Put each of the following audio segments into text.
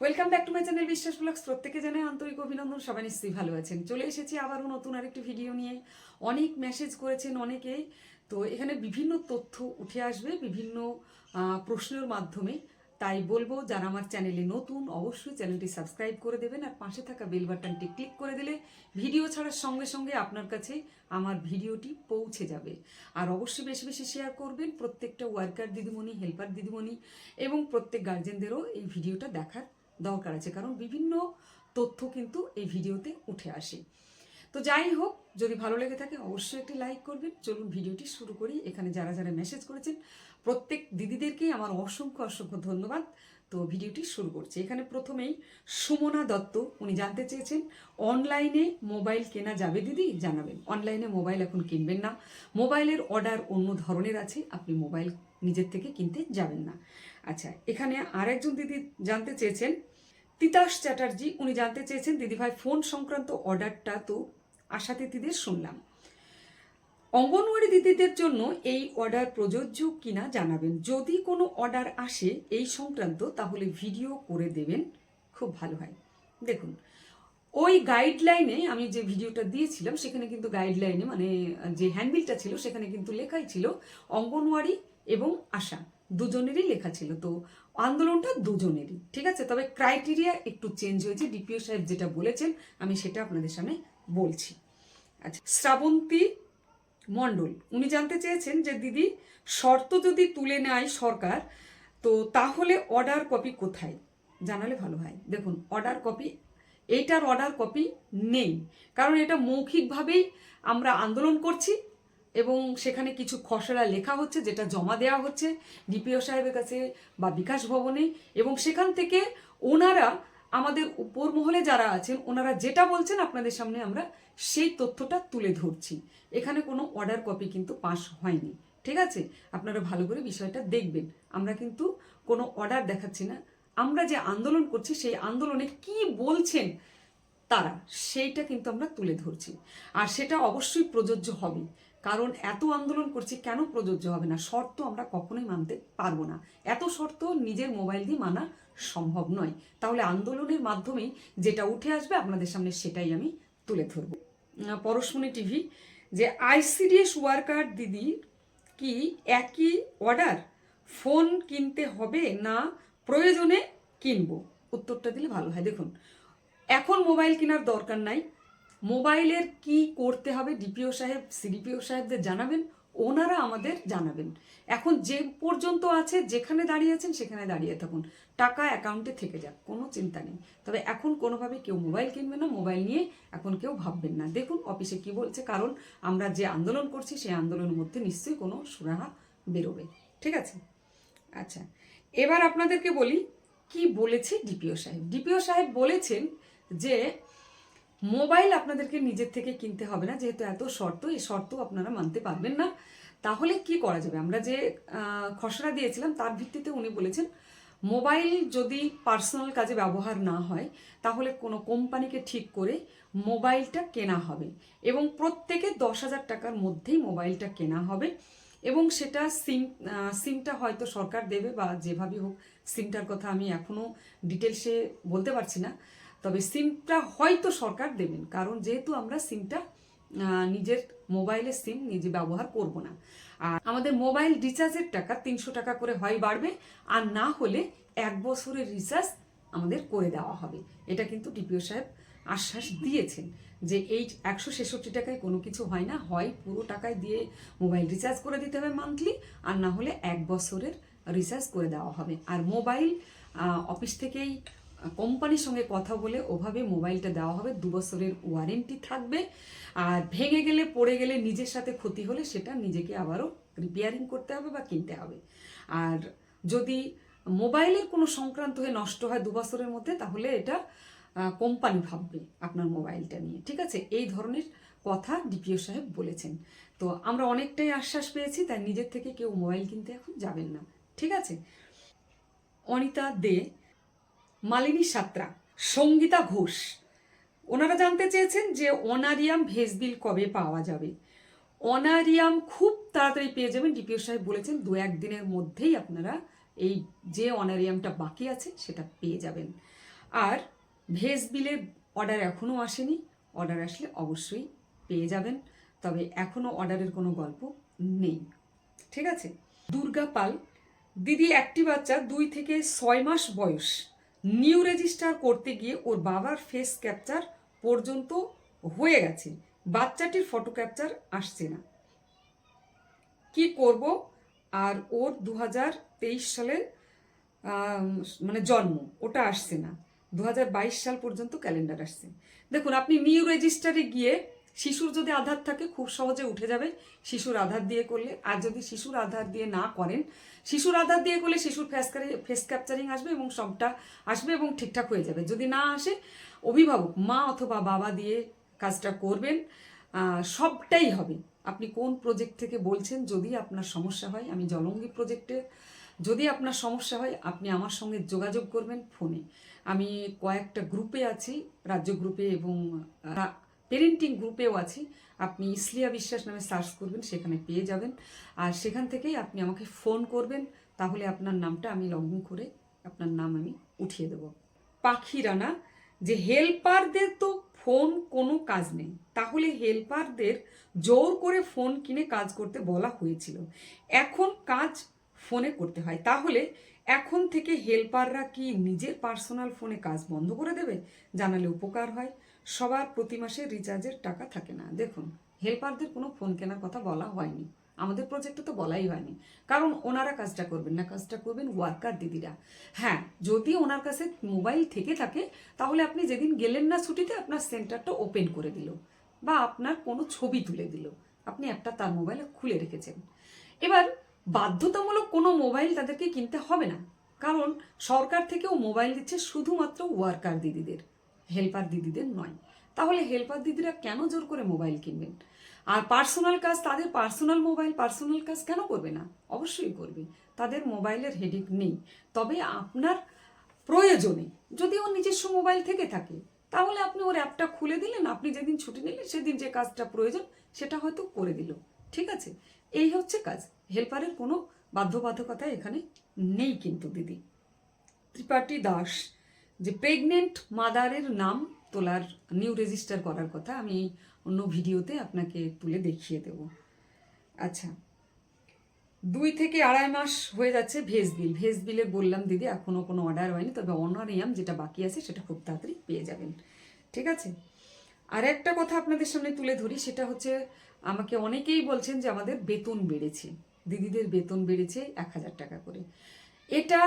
Welcome back to my channel Biswas blogs প্রত্যেকে জানে আন্তরিক অভিনন্দন, সবাই নিশ্চয়ই ভালো আছেন। চলে এসেছি আবারও নতুন আরেকটি ভিডিও নিয়ে। অনেক মেসেজ করেছেন অনেকেই তো এখানে বিভিন্ন তথ্য উঠে আসবে, বিভিন্ন প্রশ্নের মাধ্যমে। তাই বলব, যারা আমার চ্যানেলে নতুন, অবশ্যই চ্যানেলটি সাবস্ক্রাইব করে দেবেন। আর পাশে থাকা বেল বাটনটি ক্লিক করে দিলে ভিডিও ছাড়ার সঙ্গে সঙ্গে আপনার কাছে আমার ভিডিওটি পৌঁছে যাবে। আর অবশ্যই বেশি বেশি শেয়ার করবেন প্রত্যেকটা ওয়ার্কার দিদিমণি হেল্পার দিদিমণি এবং প্রত্যেক গার্জেনদেরও এই ভিডিওটা দেখার দরকার আছে, কারণ বিভিন্ন তথ্য কিন্তু এই ভিডিওতে উঠে আসে। তো যাই হোক, যদি ভালো লেগে থাকে অবশ্যই একটি লাইক করবেন। চলুন ভিডিওটি শুরু করি। এখানে যারা যারা মেসেজ করেছেন, প্রত্যেক দিদিদেরকেই আমার অসংখ্য অসংখ্য ধন্যবাদ। তো ভিডিওটি শুরু করছি। এখানে প্রথমেই সুমনা দত্ত, উনি জানতে চেয়েছেন, অনলাইনে মোবাইল কেনা যাবে দিদি? জানাবেন। অনলাইনে মোবাইল এখন কিনবেন না। মোবাইলের অর্ডার অন্য ধরনের আছে। আপনি মোবাইল নিজের থেকে কিনতে যাবেন না। আচ্ছা এখানে আরেকজন দিদি জানতে চেয়েছেন। তিতাস চ্যাটার্জি, উনি জানতে চেয়েছেন, দিদিভাই, ফোন সংক্রান্ত অর্ডারটা তো আশা দিদিদের শুনলাম। অঙ্গনওয়াড়ি দিদিদের জন্য এই অর্ডার প্রযোজ্য কিনা জানাবেন। যদি কোনো অর্ডার আসে এই সংক্রান্ত, তাহলে ভিডিও করে দেবেন। খুব ভালো হয়। দেখুন, ওই গাইডলাইনে আমি যে ভিডিওটা দিয়েছিলাম, সেখানে কিন্তু গাইডলাইনে মানে যে হ্যান্ডবিলটা ছিল, সেখানে কিন্তু লেখাই ছিল অঙ্গনওয়াড়ি এবং আশা। দুজনেরই লেখা ছিল, তো আন্দোলনটা দুজনেরই, ঠিক আছে? তবে ক্রাইটেরিয়া একটু চেঞ্জ হয়েছে ডিপিও সাহেব যেটা বলেছেন, আমি সেটা আপনাদের সামনে বলছি। আচ্ছা শ্রাবন্তী মণ্ডল, উনি জানতে চেয়েছেন যে, দিদি, শর্ত যদি তুলে নেয় সরকার, তো তাহলে অর্ডার কপি কোথায়? জানালে ভালো হয়। দেখুন অর্ডার কপি এইটার অর্ডার কপি নেই, কারণ এটা মৌখিকভাবেই আমরা আন্দোলন করছি এবং সেখানে কিছু খসড়া লেখা হচ্ছে, যেটা জমা দেওয়া হচ্ছে ডিপিও সাহেবের কাছে বা বিকাশ ভবনে। এবং সেখান থেকে ওনারা আমাদের উপর মহলে যারা আছেন, ওনারা যেটা বলছেন আপনাদের সামনে আমরা সেই তথ্যটা তুলে ধরছি। এখানে কোনো অর্ডার কপি কিন্তু পাস হয়নি। ঠিক আছে? আপনারা ভালো করে বিষয়টা দেখবেন। আমরা কিন্তু কোনো অর্ডার দেখাচ্ছি না। আমরা যে আন্দোলন করছি, সেই আন্দোলনে কি বলছেন তারা, সেইটা কিন্তু আমরা তুলে ধরছি। আর সেটা অবশ্যই প্রযোজ্য হবে। কারণ এত আন্দোলন করছি কেন প্রযোজ্য হবে না? শর্ত আমরা কখনোই মানতে পারব না। এত শর্ত নিজের মোবাইল দিয়ে মানা সম্ভব নয়। তাহলে আন্দোলনের মাধ্যমেই যেটা উঠে আসবে আপনাদের সামনে সেটাই আমি তুলে ধরব। পরশমণি টিভি, যে আইসিডিএস ওয়ার্কার দিদি কি একই অর্ডার ফোন কিনতে হবে না প্রয়োজনে কিনবো? উত্তরটা দিলে ভালো হয়। দেখুন, এখন মোবাইল কেনার দরকার নাই। মোবাইলের কি করতে হবে ডিপিও সাহেব, সিডিপিও সাহেবদের জানাবেন, ওনারা আমাদের জানাবেন। এখন যে পর্যন্ত আছে, যেখানে দাঁড়িয়ে আছেন, সেখানে দাঁড়িয়ে থাকুন। টাকা অ্যাকাউন্টে থেকে যাক, কোনো চিন্তা নেই। তবে এখন কোনোভাবে কেউ মোবাইল কিনবে না, মোবাইল নিয়ে এখন কেউ ভাববেন না। দেখুন অফিসে কি বলছে, কারণ আমরা যে আন্দোলন করছি, সেই আন্দোলনের মধ্যে নিশ্চয়ই কোনো সুরাহা বেরোবে। ঠিক আছে? আচ্ছা এবার আপনাদেরকে বলি কি বলেছে ডিপিও সাহেব। ডিপিও সাহেব বলেছেন যে মোবাইল আপনাদেরকে নিজের থেকে কিনতে হবে না, যেহেতু এত শর্ত, এই শর্ত আপনারা মানতে পারবেন না। তাহলে কি করা যাবে? আমরা যে খসড়া দিয়েছিলাম, তার ভিত্তিতে উনি বলেছেন, মোবাইল যদি পার্সোনাল কাজে ব্যবহার না হয়, তাহলে কোনো কোম্পানিকে ঠিক করে মোবাইলটা কেনা হবে। এবং প্রত্যেকে দশ হাজার টাকার মধ্যেই মোবাইলটা কেনা হবে। এবং সেটা সিম সিমটা হয়তো সরকার দেবে বা যেভাবে হোক, সিমটার কথা আমি এখনও ডিটেলসে বলতে পারছি না। তবে সিমটা হয়তো সরকার দেবেন, কারণ যেহেতু আমরা সিমটা নিজের মোবাইলের সিম নিজে ব্যবহার করব না। আর আমাদের মোবাইল রিচার্জের টাকা তিনশো টাকা করে হয় বাড়বে, আর না হলে এক বছরের রিচার্জ আমাদের করে দেওয়া হবে। এটা কিন্তু ডিপিও সাহেব আশ্বাস দিয়েছেন যে এই একশো ছেষট্টি টাকায় কোনো কিছু হয় না, হয় পুরো টাকায় দিয়ে মোবাইল রিচার্জ করে দিতে হবে মান্থলি, আর না হলে এক বছরের রিচার্জ করে দেওয়া হবে। আর মোবাইল অফিস থেকেই কোম্পানির সঙ্গে কথা বলে ওভাবে মোবাইলটা দেওয়া হবে। দু বছরের ওয়ারেন্টি থাকবে। আর ভেঙে গেলে, পড়ে গেলে নিজের সাথে ক্ষতি হলে সেটা নিজেকে আবারও রিপেয়ারিং করতে হবে বা কিনতে হবে। আর যদি মোবাইলের কোনো সংক্রান্ত হয়ে নষ্ট হয় দু বছরের মধ্যে, তাহলে এটা কোম্পানি ভাববে আপনার মোবাইলটা নিয়ে। ঠিক আছে? এই ধরনের কথা ডিপিও সাহেব বলেছেন। তো আমরা অনেকটাই আশ্বাস পেয়েছি, তাই নিজের থেকে কেউ মোবাইল কিনতে এখন যাবেন না। ঠিক আছে? অনিতা দে মালিনী সাত্রা, সঙ্গীতা ঘোষ। ওনারা জানতে চেয়েছেন যে অনারিয়াম ভেজ বিল কবে পাওয়া যাবে। অনারিয়াম খুব তাড়াতাড়ি পেয়ে যাবেন। ডিপিও সাহেব বলেছেন দু একদিনের মধ্যেই আপনারা এই যে অনারিয়ামটা বাকি আছে সেটা পেয়ে যাবেন। আর ভেজ বিলের অর্ডার এখনও আসেনি। অর্ডার আসলে অবশ্যই পেয়ে যাবেন। তবে এখনও অর্ডারের কোনো গল্প নেই। ঠিক আছে? দুর্গা পাল, দিদি একটি বাচ্চা, দুই থেকে ছয় মাস বয়স। নিউ রেজিস্টার করতে গিয়ে ওর বাবার ফেস ক্যাপচার পর্যন্ত হয়ে গেছে। বাচ্চাটির ফটো ক্যাপচার আসছে না। কি করব? আর ওর দু হাজার তেইশ সালের মানে জন্ম, ওটা আসছে না। দু হাজার বাইশ সাল পর্যন্ত ক্যালেন্ডার আসছে। দেখুন, আপনি নিউ রেজিস্টারে গিয়ে শিশুর যদি আধার থাকে, খুব সহজে উঠে যাবে শিশুর আধার দিয়ে করলে। আর যদি শিশুর আধার দিয়ে না করেন, শিশুর আধার দিয়ে করলে শিশুর ফেস ফেস ক্যাপচারিং আসবে এবং সবটা আসবে এবং ঠিকঠাক হয়ে যাবে। যদি না আসে, অভিভাবক, মা অথবা বাবা দিয়ে কাজটা করবেন সবটাই হবে। আপনি কোন প্রজেক্ট থেকে বলছেন, যদি আপনার সমস্যা হয়, আমি জলঙ্গি প্রজেক্টের যদি আপনার সমস্যা হয়, আপনি আমার সঙ্গে যোগাযোগ করবেন ফোনে। আমি কয়েকটা গ্রুপে আছি, রাজ্য গ্রুপে এবং পেরেন্টিং গ্রুপেও আছি। আপনি ইসলিয়া বিশ্বাস নামে সার্চ করবেন, সেখানে পেয়ে যাবেন। আর সেখান থেকেই আপনি আমাকে ফোন করবেন, তাহলে আপনার নামটা আমি লগ করে আপনার নাম আমি উঠিয়ে দেব। পাখি রানা, যে হেল্পারদের তো ফোন কোনো কাজ নেই, তাহলে হেল্পারদের জোর করে ফোন কিনে কাজ করতে বলা হয়েছিল। এখন কাজ ফোনে করতে হয়। তাহলে এখন থেকে হেল্পাররা কি নিজের পার্সোনাল ফোনে কাজ বন্ধ করে দেবে? জানালে উপকার হয়। সবার প্রতি মাসে রিচার্জের টাকা থাকে না। দেখুন, হেল্পারদের কোনো ফোন কেনার কথা বলা হয়নি। আমাদের প্রজেক্টে তো বলাই হয়নি। কারণ ওনারা কাজটা করবেন না। কাজটা করবেন ওয়ার্কার দিদিরা। হ্যাঁ যদি ওনার কাছে মোবাইল থেকে থাকে, তাহলে আপনি যেদিন গেলেন না ছুটিতে, আপনার সেন্টারটা ওপেন করে দিল বা আপনার কোনো ছবি তুলে দিল। আপনি একটা তার মোবাইলে খুলে রেখেছেন। এবার বাধ্যতামূলক কোনো মোবাইল তাদেরকে কিনতে হবে না। কারণ সরকার থেকেও মোবাইল দিচ্ছে শুধুমাত্র ওয়ার্কার দিদিদের, হেল্পার দিদিদের নয়। তাহলে হেল্পার দিদিরা কেন জোর করে মোবাইল কিনবেন? আর পার্সোনাল কাজ, তাদের পার্সোনাল মোবাইল, পার্সোনাল কাজ কেন করবে না? অবশ্যই করবে। তাদের মোবাইলের হেডেক নেই। তবে আপনার প্রয়োজনে, যদি ওর নিজস্ব মোবাইল থেকে থাকে, তাহলে আপনি ওর অ্যাপটা খুলে দিলেন, আপনি যেদিন ছুটি নিলেন, সেদিন যে কাজটা প্রয়োজন, সেটা হয়তো করে দিল। ঠিক আছে? এই হচ্ছে কাজ। হেল্পারের কোনো বাধ্যবাধকতা এখানে নেই কিন্তু, দিদি। ত্রিপাঠী দাস, যে প্রেগনেন্ট মাদারের নাম তোলার নিউ রেজিস্টার করার কথা আমি অন্য ভিডিওতে আপনাকে তুলে দেখিয়ে দেব। আচ্ছা দুই থেকে আড়াই মাস হয়ে যাচ্ছে ভেজ বিল। ভেজ বিলে বললাম, দিদি এখনও কোনো অর্ডার হয়নি, তবে অনারিয়াম যেটা বাকি আছে সেটা খুব তাড়াতাড়ি পেয়ে যাবেন। ঠিক আছে? আর একটা কথা আপনাদের সামনে তুলে ধরি, সেটা হচ্ছে, আমাকে অনেকেই বলছেন যে আমাদের বেতন বেড়েছে। দিদিদের বেতন বেড়েছে এক হাজার টাকা করে। এটা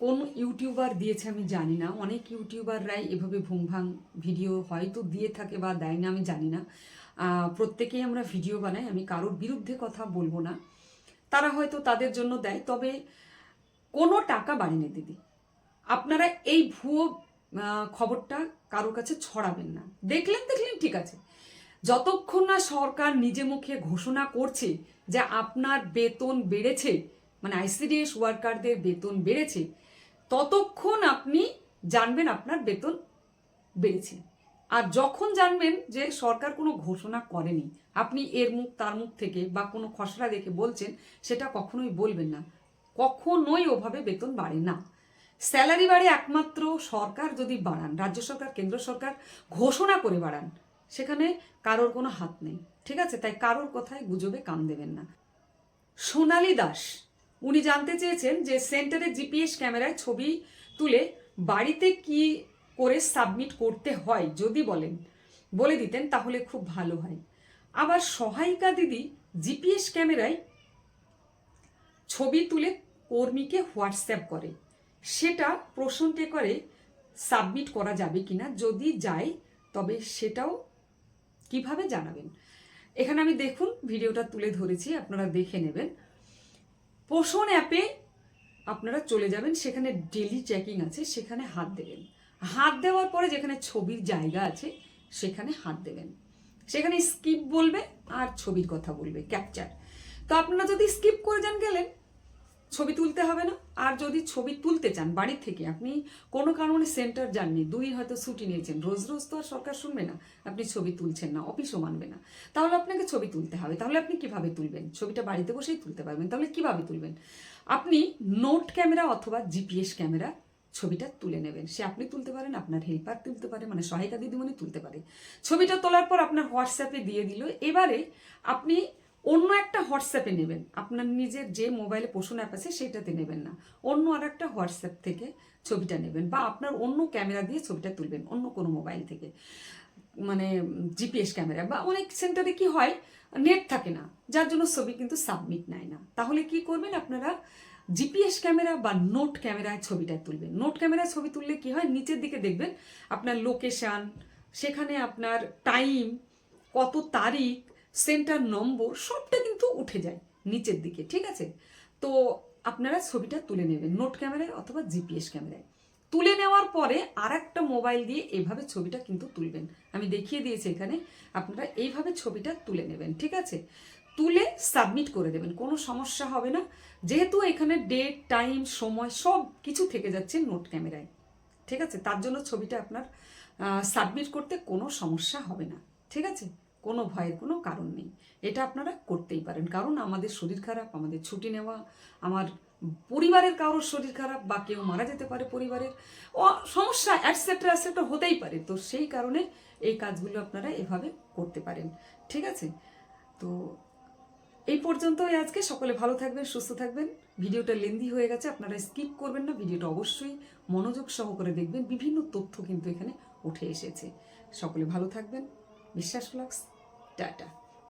কোন ইউটিউবার দিয়েছে আমি জানি না। অনেক ইউটিউবাররাই এভাবে ভুংভাং ভিডিও হয়তো দিয়ে থাকে বা দেয় না, আমি জানি না। প্রত্যেকেই আমরা ভিডিও বানাই, আমি কারোর বিরুদ্ধে কথা বলব না। তারা হয়তো তাদের জন্য দেয়, তবে কোনো টাকা বাড়েনি দিদি। আপনারা এই ভুয়ো খবরটা কারোর কাছে ছড়াবেন না। দেখলেন দেখলেন, ঠিক আছে। যতক্ষণ না সরকার নিজে মুখে ঘোষণা করছে যে আপনার বেতন বেড়েছে মানে আইসিডিএস ওয়ার্কারদের বেতন বেড়েছে, ততক্ষণ আপনি জানবেন আপনার বেতন বেড়েছে। আর যখন জানবেন যে সরকার কোনো ঘোষণা করেনি, আপনি এর মুখ তার মুখ থেকে বা কোনো খসড়া দেখে বলছেন, সেটা কখনোই বলবেন না। কখনোই ওভাবে বেতন বাড়ে না। স্যালারি বাড়ে একমাত্র সরকার যদি বাড়ান, রাজ্য সরকার, কেন্দ্র সরকার ঘোষণা করে বাড়ান। সেখানে কারোর কোনো হাত নেই। ঠিক আছে? তাই কারোর কথায় গুজবে কান দেবেন না। সোনালী দাস, উনি জানতে চেয়েছেন যে সেন্টারে জিপিএস ক্যামেরায় ছবি তুলে বাড়িতে কি করে সাবমিট করতে হয়, যদি বলেন, বলে দিতেন তাহলে খুব ভালো হয়। আবার সহায়িকা দিদি জিপিএস ক্যামেরায় ছবি তুলে কর্মীকে হোয়াটসঅ্যাপ করে। সেটা প্রশ্নটে করে সাবমিট করা যাবে কিনা, যদি যায়, তবে সেটাও কীভাবে জানাবেন? এখানে আমি দেখুন, ভিডিওটা তুলে ধরেছি, আপনারা দেখে নেবেন। পোষণ অ্যাপে আপনারা চলে যাবেন, সেখানে ডেলি চেকিং আছে, সেখানে হাত দেবেন। হাত দেওয়ার পরে যেখানে ছবির জায়গা আছে, সেখানে হাত দেবেন। সেখানে স্কিপ বলবে আর ছবির কথা বলবে, ক্যাপচার। তো আপনারা যদি স্কিপ করে যান গেলেন ছবি তুলতে হবে না। আর যদি ছবি তুলতে চান বাড়ির থেকে আপনি কোনো কারণে সেন্টার যাননি, দুই হয়তো ছুটি নিয়েছেন, রোজ রোজ তো আর সরকার শুনবে না, আপনি ছবি তুলছেন না, অফিসও মানবে না। তাহলে আপনাকে ছবি তুলতে হবে। তাহলে আপনি কীভাবে তুলবেন? ছবিটা বাড়িতে বসেই তুলতে পারবেন। তাহলে কীভাবে তুলবেন? আপনি নোট ক্যামেরা অথবা জিপিএস ক্যামেরা ছবিটা তুলে নেবেন। সে আপনি তুলতে পারেন, আপনার হেল্পার তুলতে পারে মানে সহায়িকা দিদিমণি তুলতে পারে। ছবিটা তোলার পর আপনার হোয়াটসঅ্যাপে দিয়ে দিল। এবারে আপনি অন্য একটা হোয়াটসঅ্যাপে নেবেন। আপনার নিজের যে মোবাইলে পোষণ অ্যাপ আছে, সেটাতে নেবেন না। অন্য আর একটা হোয়াটসঅ্যাপ থেকে ছবিটা নেবেন বা আপনার অন্য ক্যামেরা দিয়ে ছবিটা তুলবেন, অন্য কোনো মোবাইল থেকে। মানে জিপিএস ক্যামেরা বা অনেক সেন্টারে কি হয় নেট থাকে না। যার জন্য ছবি কিন্তু সাবমিট নেয় না। তাহলে কি করবেন আপনারা? জিপিএস ক্যামেরা বা নোট ক্যামেরায় ছবিটা তুলবেন। নোট ক্যামেরায় ছবি তুললে কি হয়? নিচের দিকে দেখবেন আপনার লোকেশান সেখানে আপনার টাইম কত তারিখ সেন্টার নম্বর সবটা কিন্তু উঠে যায় নিচের দিকে, ঠিক আছে? তো আপনারা ছবিটা তুলে নেবেন, নোট ক্যামেরায় অথবা জিপিএস ক্যামেরায়। তুলে নেওয়ার পরে আর একটা মোবাইল দিয়ে এভাবে ছবিটা কিন্তু তুলবেন। আমি দেখিয়ে দিয়েছি এখানে, আপনারা এইভাবে ছবিটা তুলে নেবেন, ঠিক আছে? তুলে সাবমিট করে দেবেন, কোনো সমস্যা হবে না। যেহেতু এখানে ডেট, টাইম, সময় সব কিছু থেকে যাচ্ছে নোট ক্যামেরায়, ঠিক আছে? তার জন্য ছবিটা আপনার সাবমিট করতে কোনো সমস্যা হবে না, ঠিক আছে? কোনো ভয়ের কোনো কারণ নেই। এটা আপনারা করতেই পারেন। কারণ আমাদের শরীর খারাপ, আমাদের ছুটি নেওয়া, আমার পরিবারের কারোর শরীর খারাপ বা কেউ মারা যেতে পারে পরিবারের ও সমস্যা অ্যাটসেট্রা অ্যাটসেট্রা হতেই পারে। তো সেই কারণে এই কাজগুলো আপনারা এভাবে করতে পারেন। ঠিক আছে? তো এই পর্যন্তই আজকে। সকলে ভালো থাকবেন, সুস্থ থাকবেন। ভিডিওটা লেন্দি হয়ে গেছে, আপনারা স্কিপ করবেন না। ভিডিওটা অবশ্যই মনোযোগ সহকারে দেখবেন। বিভিন্ন তথ্য কিন্তু এখানে উঠে এসেছে। সকলে ভালো থাকবেন। বিশ্বাস ফ্লাক্স। ടാറ്റ